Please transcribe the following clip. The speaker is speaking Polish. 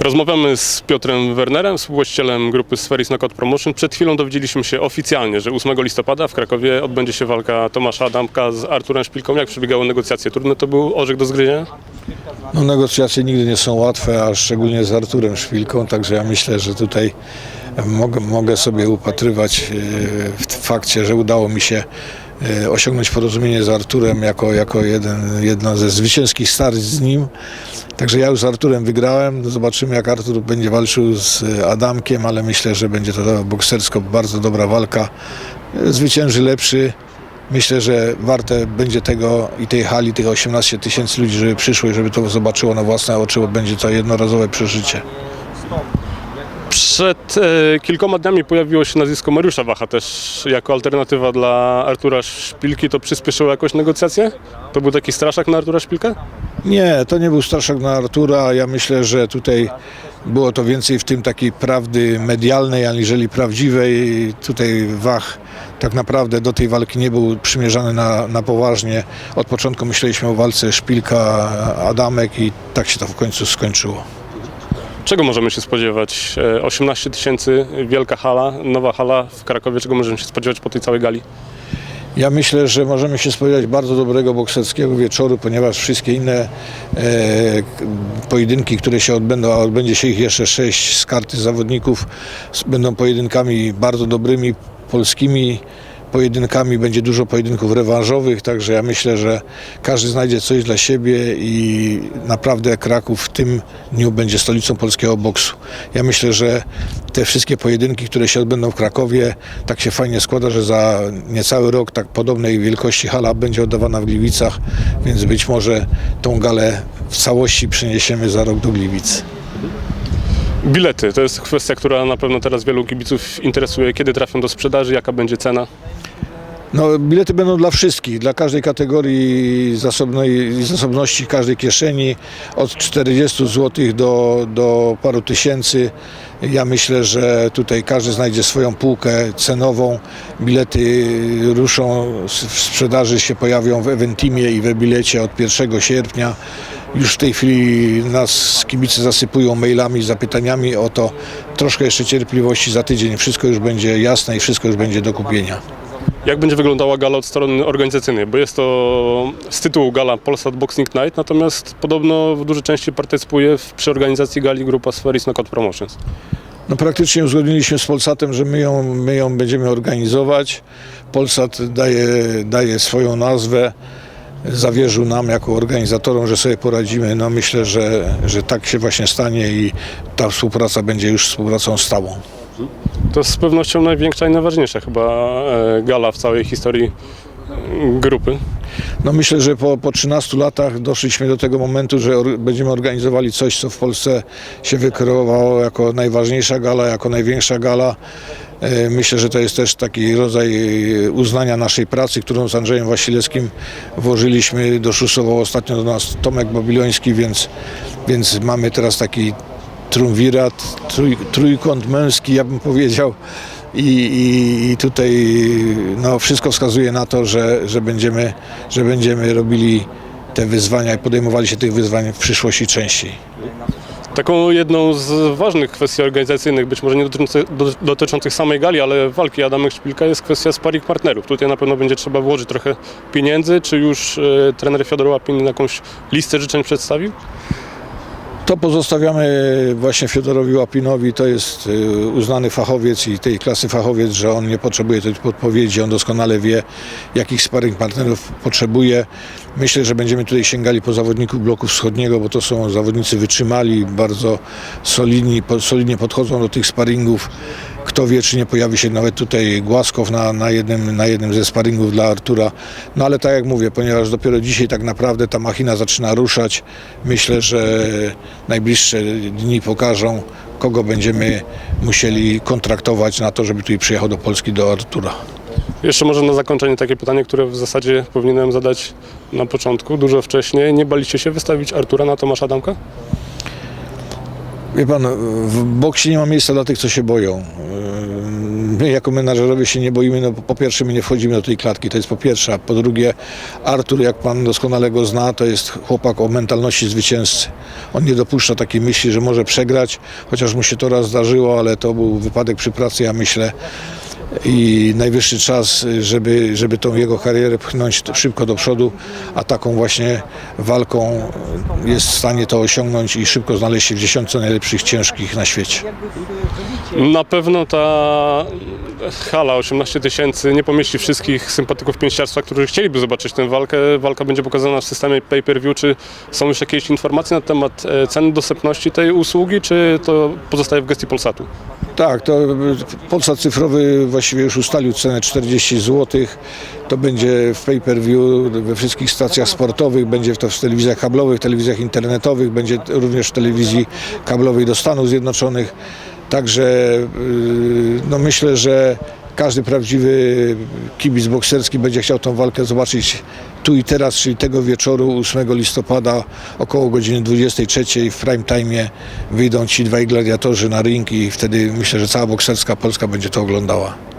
Rozmawiamy z Piotrem Wernerem, współwłaścicielem grupy Spheris Knockout Promotion. Przed chwilą dowiedzieliśmy się oficjalnie, że 8 listopada w Krakowie odbędzie się walka Tomasza Adamka z Arturem Szpilką. Jak przebiegały negocjacje? Trudny to był orzech do zgryzienia? No, negocjacje nigdy nie są łatwe, a szczególnie z Arturem Szpilką, także ja myślę, że tutaj mogę, mogę sobie upatrywać e, w fakcie, że udało mi się osiągnąć porozumienie z Arturem jako, jako jeden, jedno ze zwycięskich starć z nim. Także ja już z Arturem wygrałem. Zobaczymy, jak Artur będzie walczył z Adamkiem, ale myślę, że będzie to boksersko bardzo dobra walka. E, Zwycięży lepszy. Myślę, że warte będzie tego i tej hali, tych 18 tysięcy ludzi, żeby przyszło i żeby to zobaczyło na własne oczy, bo będzie to jednorazowe przeżycie. Przed e, kilkoma dniami pojawiło się nazwisko Mariusza Wacha też jako alternatywa dla Artura Szpilki. To przyspieszyło jakoś negocjacje? To był taki straszak na Artura Szpilkę? Nie, to nie był straszak na Artura. Ja myślę, że tutaj było to więcej w tym takiej prawdy medialnej, aniżeli prawdziwej. Tutaj Wach tak naprawdę do tej walki nie był przymierzany na, na poważnie. Od początku myśleliśmy o walce Szpilka-Adamek i tak się to w końcu skończyło. Czego możemy się spodziewać? E, 18 tysięcy, wielka hala, nowa hala w Krakowie. Czego możemy się spodziewać po tej całej gali? Ja myślę, że możemy się spodziewać bardzo dobrego bokserskiego wieczoru, ponieważ wszystkie inne e, pojedynki, które się odbędą, a odbędzie się ich jeszcze sześć z karty zawodników, będą pojedynkami bardzo dobrymi, polskimi pojedynkami. Będzie dużo pojedynków rewanżowych, także ja myślę, że każdy znajdzie coś dla siebie i naprawdę Kraków w tym dniu będzie stolicą polskiego boksu. Ja myślę, że te wszystkie pojedynki, które się odbędą w Krakowie, tak się fajnie składa, że za niecały rok tak podobnej wielkości hala będzie oddawana w Gliwicach, więc być może tą galę w całości przeniesiemy za rok do Gliwic. Bilety to jest kwestia, która na pewno teraz wielu kibiców interesuje. Kiedy trafią do sprzedaży, jaka będzie cena? No, bilety będą dla wszystkich, dla każdej kategorii zasobnej, zasobności, każdej kieszeni, od 40 zł do, do paru tysięcy. Ja myślę, że tutaj każdy znajdzie swoją półkę cenową. Bilety ruszą, w sprzedaży się pojawią w Eventimie i w e-bilecie od 1 sierpnia. Już w tej chwili nas kibice zasypują mailami, zapytaniami o to. Troszkę jeszcze cierpliwości za tydzień. Wszystko już będzie jasne i wszystko już będzie do kupienia. Jak będzie wyglądała gala od strony organizacyjnej? Bo jest to z tytułu gala Polsat Boxing Night, natomiast podobno w dużej części partycypuje w, przy organizacji gali grupa Spheris Knockout Promotions. No praktycznie uzgodniliśmy z Polsatem, że my ją, my ją będziemy organizować. Polsat daje, daje swoją nazwę, zawierzył nam jako organizatorom, że sobie poradzimy. No myślę, że, że tak się właśnie stanie i ta współpraca będzie już współpracą stałą. To z pewnością największa i najważniejsza chyba e, gala w całej historii e, grupy. No myślę, że po, po 13 latach doszliśmy do tego momentu, że or, będziemy organizowali coś, co w Polsce się wykreowało jako najważniejsza gala, jako największa gala. E, Myślę, że to jest też taki rodzaj e, uznania naszej pracy, którą z Andrzejem Wasilewskim włożyliśmy. Doszusował ostatnio do nas Tomek Babiloński, więc, więc mamy teraz taki triumvirat, trój, trójkąt męski, ja bym powiedział. I, i, I tutaj no, wszystko wskazuje na to, że, że, będziemy, że będziemy robili te wyzwania i podejmowali się tych wyzwań w przyszłości częściej. Taką jedną z ważnych kwestii organizacyjnych, być może nie dotyczących, do, dotyczących samej gali, ale walki Adamek Szpilka jest kwestia sparring partnerów. Tutaj na pewno będzie trzeba włożyć trochę pieniędzy. Czy już e, trener Fiodor Łapin jakąś listę życzeń przedstawił? To pozostawiamy właśnie Fiodorowi Łapinowi. To jest y, uznany fachowiec i tej klasy fachowiec, że on nie potrzebuje tej podpowiedzi. On doskonale wie, jakich sparring partnerów potrzebuje. Myślę, że będziemy tutaj sięgali po zawodników bloku wschodniego, bo to są zawodnicy wytrzymali, bardzo solidni, solidnie podchodzą do tych sparingów. Kto wie, czy nie pojawi się nawet tutaj Głaskow na, na, jednym, na jednym ze sparingów dla Artura. No ale tak jak mówię, ponieważ dopiero dzisiaj tak naprawdę ta machina zaczyna ruszać, myślę, że najbliższe dni pokażą, kogo będziemy musieli kontraktować na to, żeby tutaj przyjechał do Polski do Artura. Jeszcze może na zakończenie takie pytanie, które w zasadzie powinienem zadać na początku, dużo wcześniej. Nie baliście się wystawić Artura na Tomasza Adamka? Wie pan, w boksie nie ma miejsca dla tych, co się boją. My jako menadżerowie się nie boimy, no po pierwsze my nie wchodzimy do tej klatki, to jest po pierwsze, a po drugie Artur, jak pan doskonale go zna, to jest chłopak o mentalności zwycięzcy. On nie dopuszcza takiej myśli, że może przegrać, chociaż mu się to raz zdarzyło, ale to był wypadek przy pracy, ja myślę. I najwyższy czas, żeby, żeby tą jego karierę pchnąć szybko do przodu, a taką właśnie walką jest w stanie to osiągnąć i szybko znaleźć się w dziesiątce najlepszych ciężkich na świecie. Na pewno ta hala 18 tysięcy nie pomieści wszystkich sympatyków pięściarstwa, którzy chcieliby zobaczyć tę walkę. Walka będzie pokazana w systemie pay-per-view. Czy są już jakieś informacje na temat e, ceny dostępności tej usługi, czy to pozostaje w gestii Polsatu? Tak, to Polsat Cyfrowy właściwie już ustalił cenę 40 zł. To będzie w pay-per-view we wszystkich stacjach sportowych, będzie to w telewizjach kablowych, telewizjach internetowych, będzie również w telewizji kablowej do Stanów Zjednoczonych. Także yy, no myślę, że każdy prawdziwy kibic bokserski będzie chciał tą walkę zobaczyć tu i teraz, czyli tego wieczoru 8 listopada około godziny 23 w prime time wyjdą ci dwaj gladiatorzy na ring i wtedy myślę, że cała bokserska Polska będzie to oglądała.